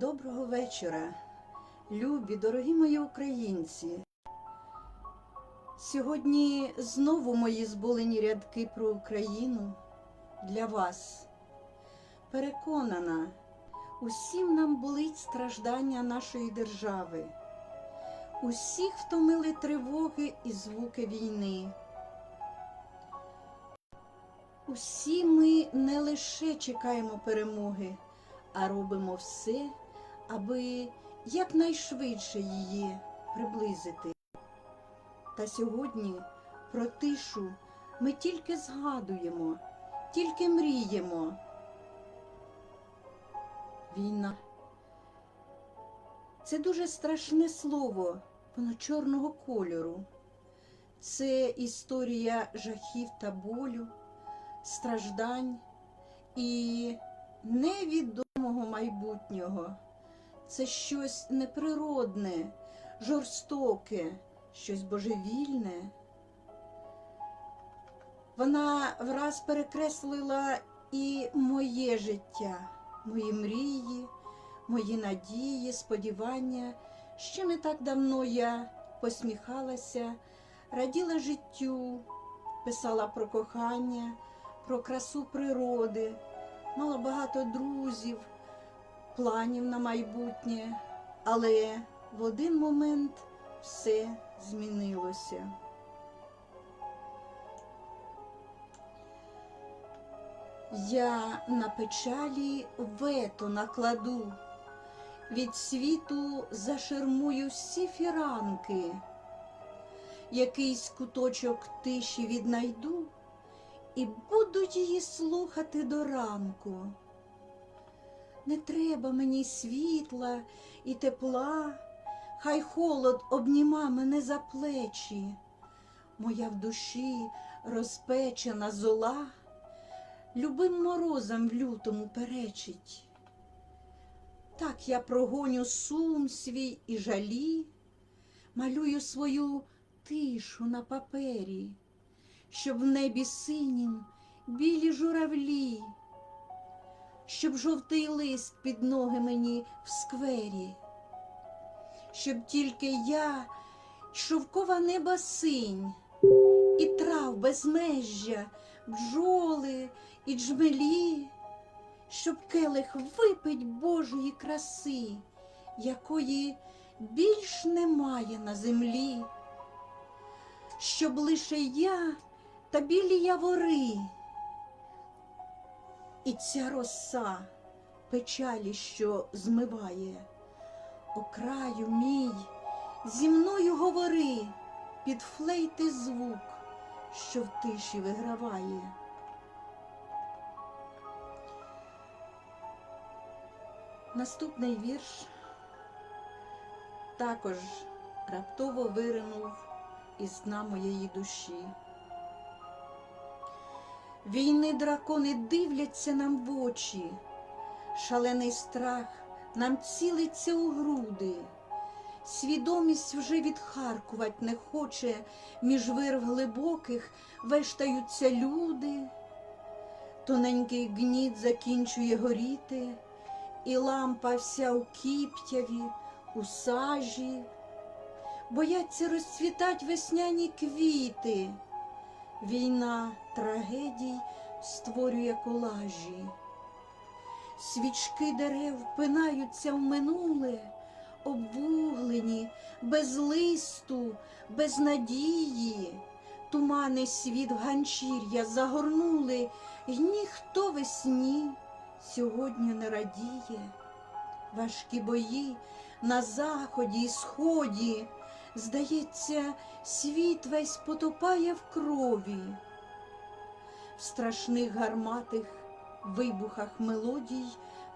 Доброго вечора, любі, дорогі мої українці. Сьогодні знову мої зболені рядки про Україну для вас. Переконана, усім нам болить страждання нашої держави. Усіх втомили тривоги і звуки війни. Усі ми не лише чекаємо перемоги, а робимо все, аби якнайшвидше її приблизити. Та сьогодні про тишу ми тільки згадуємо, тільки мріємо. Війна це дуже страшне слово, воно чорного кольору. Це історія жахів та болю, страждань і невідомого майбутнього. Це щось неприродне, жорстоке, щось божевільне. Вона враз перекреслила і моє життя, мої мрії, мої надії, сподівання. Ще не так давно я посміхалася, раділа життю, писала про кохання, про красу природи, мала багато друзів, планів на майбутнє, але в один момент все змінилося. Я на печалі вето накладу, від світу зашермую всі фіранки, якийсь куточок тиші віднайду і буду її слухати до ранку. Не треба мені світла і тепла, хай холод обніма мене за плечі, моя в душі розпечена зола, любим морозом в лютому перечить. Так я прогоню сум свій і жалі, малюю свою тишу на папері, щоб в небі синім білі журавлі, щоб жовтий лист під ноги мені в сквері, щоб тільки я, шовкова неба синь, і трав безмежжя, бджоли і джмелі, щоб келих випить Божої краси, якої більш немає на землі, щоб лише я та білі явори, і ця роса печалі, що змиває, о краю мій, зі мною говори під флейти звук, що в тиші виграває. Наступний вірш також раптово виринув із дна моєї душі. Війни дракони дивляться нам в очі, шалений страх нам цілиться у груди, свідомість вже відхаркувать не хоче, між вирв глибоких вештаються люди, тоненький гніт закінчує горіти, і лампа вся у кіптяві, у сажі, бояться розцвітать весняні квіти. Війна трагедій створює колажі, свічки дерев впинаються в минуле, обвуглені, без листу, без надії, тумани світ ганчір'я загорнули, й ніхто весні сьогодні не радіє. Важкі бої на заході й сході. Здається, світ весь потопає в крові, в страшних гарматих вибухах мелодій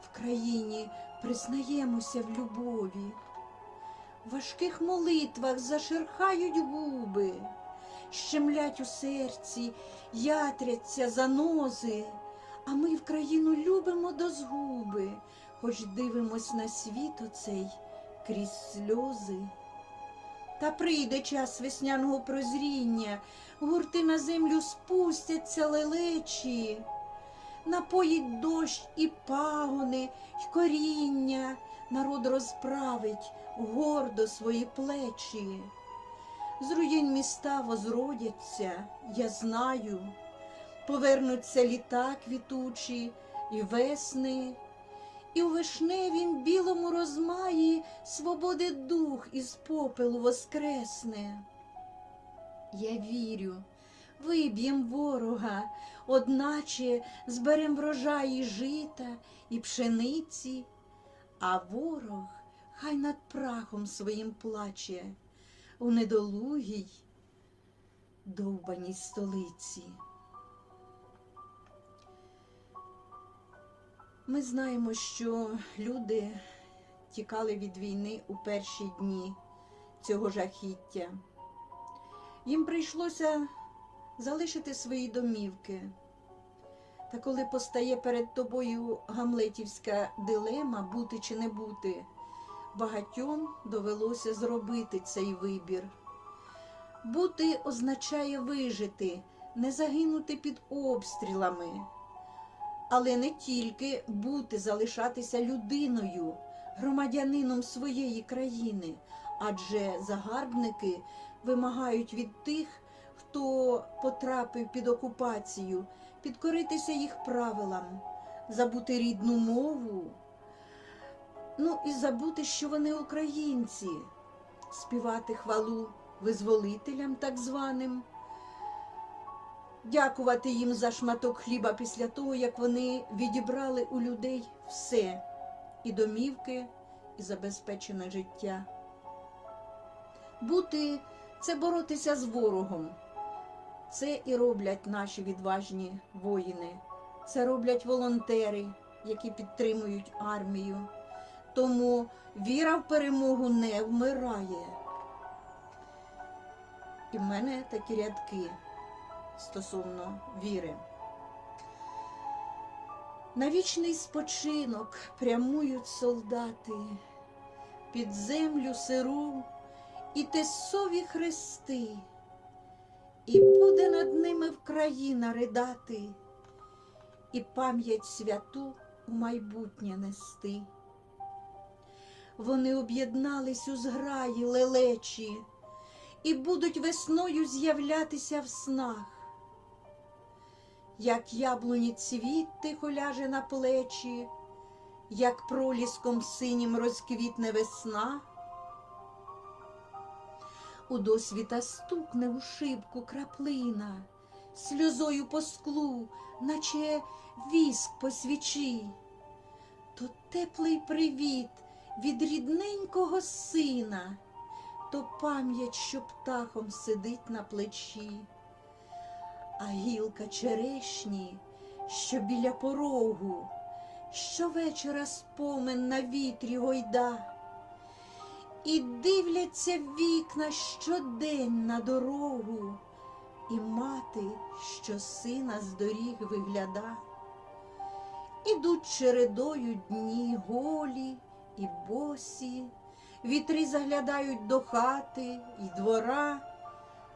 в країні признаємося в любові, в важких молитвах зашерхають губи, щемлять у серці, ятряться занози, а ми в країну любимо до згуби, хоч дивимось на світ оцей крізь сльози. Та прийде час весняного прозріння, гурти на землю спустяться лелечі, напоїть дощ і пагони, й коріння, народ розправить гордо свої плечі. З руїн міста возродяться, я знаю, повернуться літа квітучі і весни, і у вишневім білому розмаї свободи дух із попелу воскресне. Я вірю, виб'єм ворога, одначе зберем врожаї жита і пшениці, а ворог хай над прахом своїм плаче у недолугій довбаній столиці. Ми знаємо, що люди тікали від війни у перші дні цього жахіття. Їм прийшлося залишити свої домівки. Та коли постає перед тобою гамлетівська дилема бути чи не бути, багатьом довелося зробити цей вибір. Бути означає вижити, не загинути під обстрілами, але не тільки бути, залишатися людиною, громадянином своєї країни, адже загарбники вимагають від тих, хто потрапив під окупацію, підкоритися їх правилам, забути рідну мову, ну і забути, що вони українці, співати хвалу визволителям так званим, дякувати їм за шматок хліба після того, як вони відібрали у людей все і домівки, і забезпечене життя. Бути це боротися з ворогом. Це і роблять наші відважні воїни. Це роблять волонтери, які підтримують армію. Тому віра в перемогу не вмирає. І в мене такі рядки стосовно віри. На вічний спочинок прямують солдати під землю сиру і тесові хрести, і буде над ними Вкраїна ридати, і пам'ять святу у майбутнє нести. Вони об'єднались у зграї лелечі і будуть весною з'являтися в снах. Як яблуні цвіт тихо ляже на плечі, як проліском синім розквітне весна. У досвіта стукне у шибку краплина, сльозою по склу, наче віск по свічі, то теплий привіт від рідненького сина, то пам'ять, що птахом сидить на плечі, а гілка черешні, що біля порогу, щовечора спомин на вітрі гойда. І дивляться вікна щодень на дорогу, і мати, що сина з доріг вигляда. Ідуть чередою дні голі і босі, вітри заглядають до хати й двора,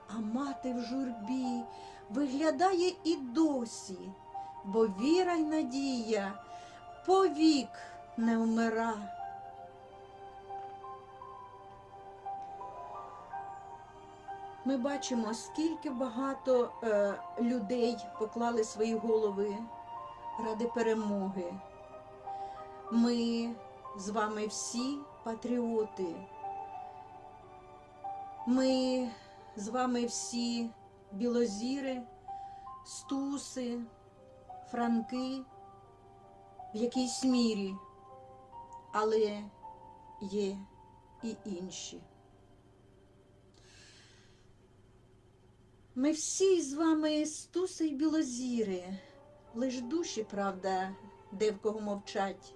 а мати в журбі виглядає і досі, бо віра й надія повік не вмира. Ми бачимо, скільки багато е, людей поклали свої голови ради перемоги. Ми з вами всі патріоти. Ми з вами всі білозіри, стуси, франки в якійсь мірі, але є і інші. Ми всі з вами стуси й білозіри, лиш душі, правда, де в кого мовчать.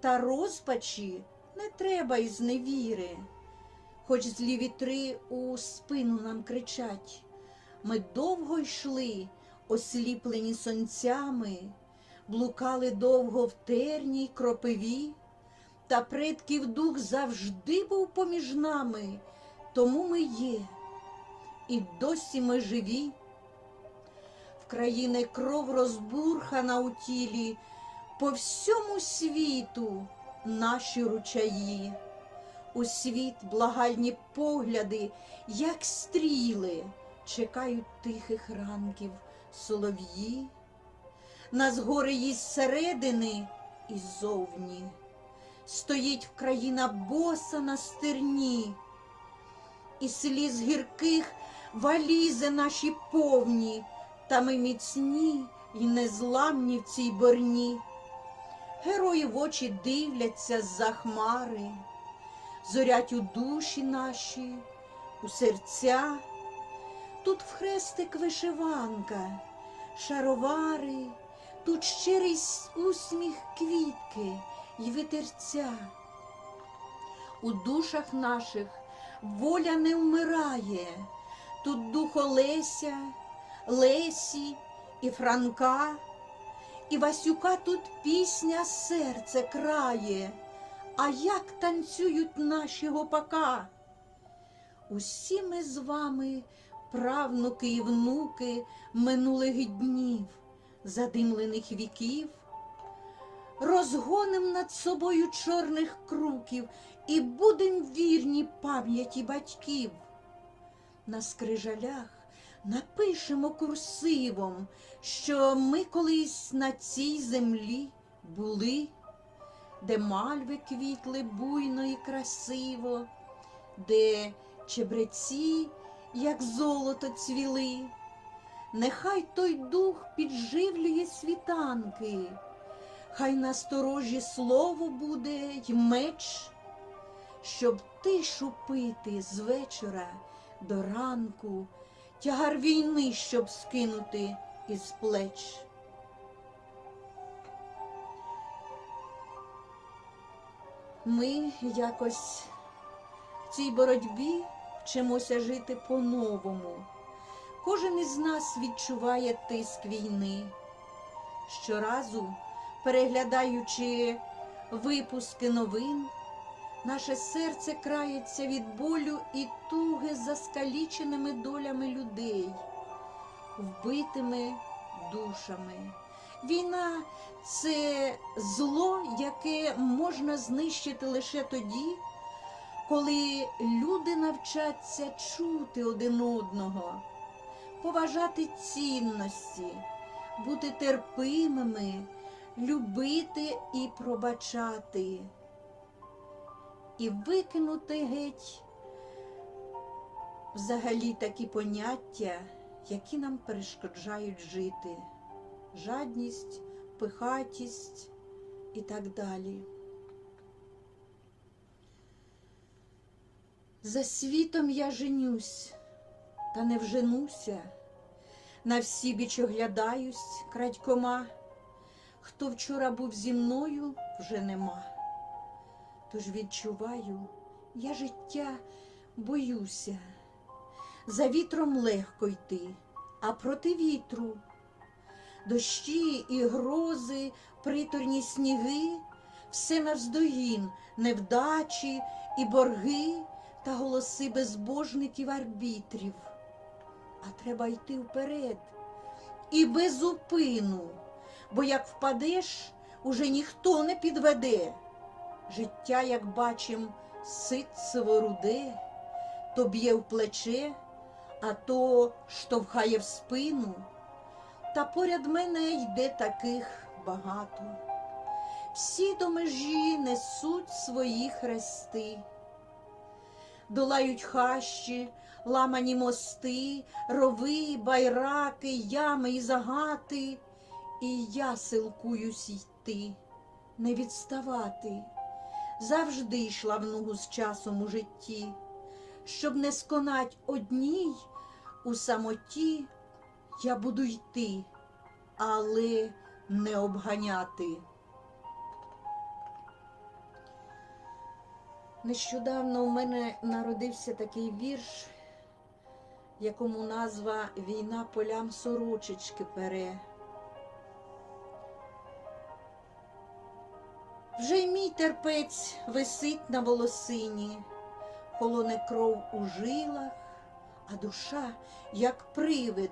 Та розпачі не треба із невіри, хоч злі вітри у спину нам кричать. Ми довго йшли, осліплені сонцями, блукали довго в терній кропиві, та предків дух завжди був поміж нами, тому ми є і досі ми живі. В країни кров розбурхана у тілі, по всьому світу наші ручаї, у світ благальні погляди, як стріли, чекають тихих ранків солов'ї. Нас горе їсть зсередини і ззовні. Стоїть Вкраїна боса на стерні, і сліз гірких валізи наші повні, та ми міцні й незламні в цій борні. Герої в очі дивляться з-за хмари, зорять у душі наші, у серця. Тут в хрестик вишиванка, шаровари, тут щирий усміх квітки й витерця. У душах наших воля не вмирає, тут дух Олеся, Лесі і Франка, і Васюка тут пісня серце крає, а як танцюють наші гопака. Усі ми з вами, правнуки і внуки минулих днів, задимлених віків, розгоним над собою чорних круків і будем вірні пам'яті батьків. На скрижалях напишемо курсивом, що ми колись на цій землі були, де мальви квітли буйно і красиво, де чебреці, як золото цвіли. Нехай той дух підживлює світанки, хай насторожі слово буде й меч, щоб тишу пити з вечора до ранку, тягар війни, щоб скинути із плеч. Ми якось в цій боротьбі вчимося жити по-новому. Кожен із нас відчуває тиск війни. Щоразу, переглядаючи випуски новин, наше серце крається від болю і туги за скаліченими долями людей, вбитими душами. Війна це зло, яке можна знищити лише тоді, коли люди навчаться чути один одного, поважати цінності, бути терпимими, любити і пробачати, і викинути геть взагалі такі поняття, які нам перешкоджають жити. Жадність, пихатість і так далі. За світом я женюсь, та не вженуся, на всі біч оглядаюсь крадькома, хто вчора був зі мною, вже нема. Тож відчуваю, я життя боюся, за вітром легко йти, а проти вітру. Дощі і грози, приторні сніги, все навздогін, невдачі і борги та голоси безбожників арбітрів. А треба йти вперед і без упину, бо як впадеш, уже ніхто не підведе. Життя, як бачим, ситцево руде, то б'є в плече, а то штовхає в спину та поряд мене йде таких багато. Всі до межі несуть свої хрести, долають хащі, ламані мости, рови, байраки, ями і загати, і я силкуюсь йти, не відставати. Завжди йшла в ногу з часом у житті, щоб не сконать одній у самоті. Я буду йти, але не обганяти. Нещодавно у мене народився такий вірш, якому назва Війна полям сорочечки пере. Вже й мій терпець висить на волосині, холоне кров у жилах, а душа, як привид,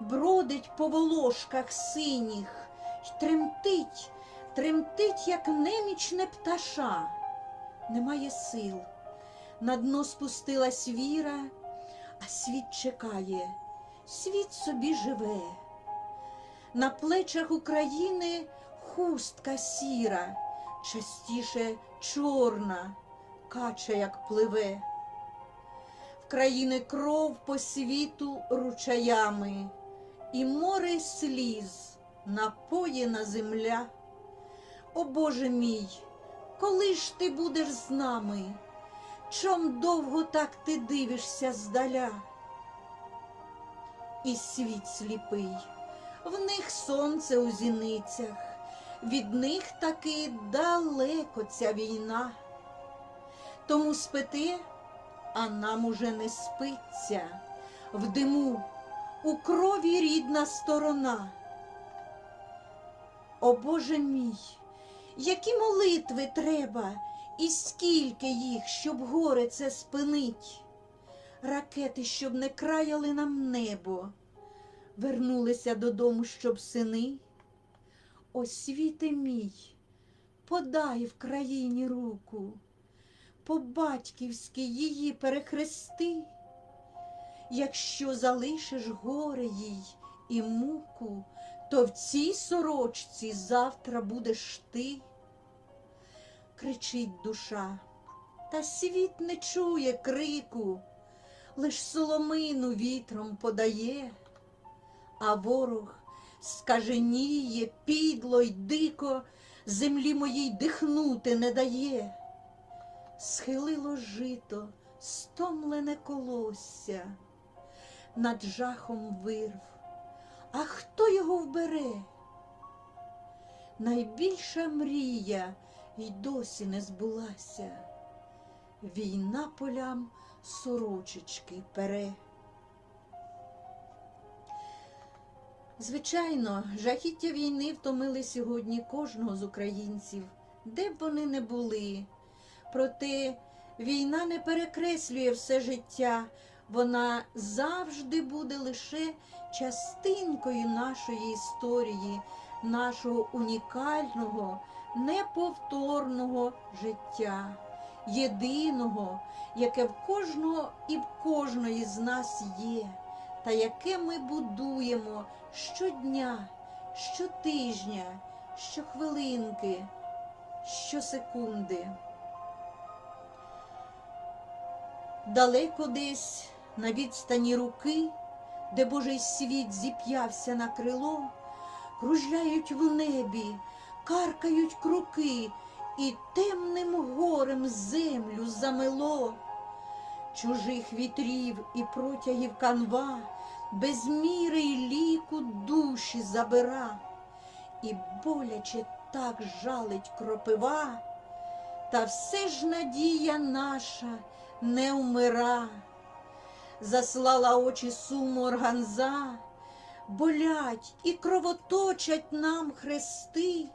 бродить по волошках синіх й тремтить, тремтить, як немічне пташа, немає сил. На дно спустилась віра, а світ чекає, світ собі живе. На плечах України хустка сіра, частіше чорна, кача як пливе. В країни кров по світу ручаями, і море сліз напоєна земля. О Боже мій, коли ж ти будеш з нами? Чом довго так ти дивишся здаля? І світ сліпий, в них сонце у зіницях, від них таки далеко ця війна. Тому спите, а нам уже не спиться, в диму, у крові рідна сторона. О Боже мій, які молитви треба, і скільки їх, щоб горе це спинить. Ракети, щоб не краяли нам небо, вернулися додому, щоб сини. О світе мій, подай в країні руку, по-батьківськи її перехрести, якщо залишиш горе їй і муку, то в цій сорочці завтра будеш ти. Кричить душа, та світ не чує крику, лиш соломину вітром подає, а ворог скаженіє, підло й дико, землі моїй дихнути не дає. Схилило жито, стомлене колосся, над жахом вирв. А хто його вбере? Найбільша мрія й досі не збулася. Війна полям сорочечки пере. Звичайно, жахіття війни втомили сьогодні кожного з українців, де б вони не були. Проте війна не перекреслює все життя, вона завжди буде лише частинкою нашої історії, нашого унікального, неповторного життя, єдиного, яке в кожного і в кожної з нас є, та яке ми будуємо щодня, щотижня, щохвилинки, щосекунди. Далеко десь на відстані руки, де Божий світ зіп'явся на крило, кружляють в небі, каркають круки, і темним горем землю замело. Чужих вітрів і протягів канва, без міри й ліку душі забира, і боляче так жалить кропива, та все ж надія наша не вмира, заслала очі суму органза, болять і кровоточать нам хрести,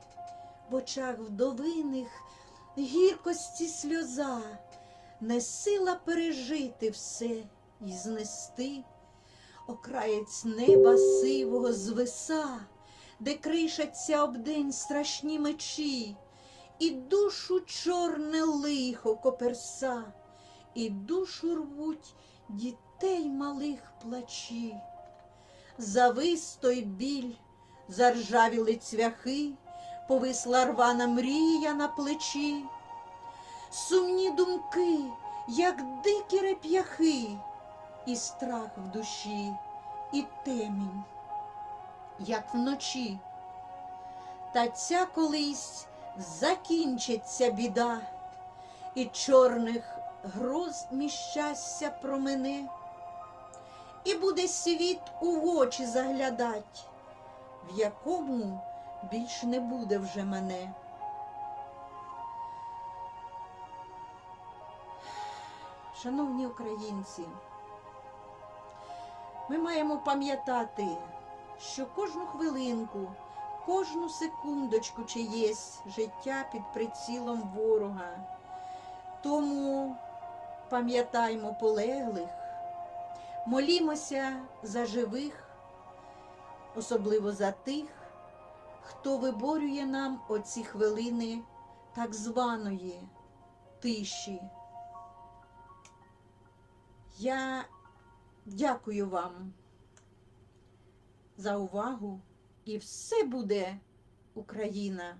в очах вдовиних гіркості сльоза, не сила пережити все і знести, окраєць неба сивого звиса, де кришаться об день страшні мечі, і душу чорне лихо коперса і душу рвуть дітей малих плачі. Завис той біль, заржавіли цвяхи, повисла рвана мрія на плечі. Сумні думки, як дикі реп'яхи, і страх в душі, і темінь, як вночі. Та ця колись закінчиться біда, і чорних гроз міщастя промене, і буде світ у очі заглядать, в якому більш не буде вже мене. Шановні українці, ми маємо пам'ятати, що кожну хвилинку, кожну секундочку чиєсь життя під прицілом ворога. Тому пам'ятаймо полеглих, молімося за живих, особливо за тих, хто виборює нам оці хвилини так званої тиші. Я дякую вам за увагу і все буде Україна.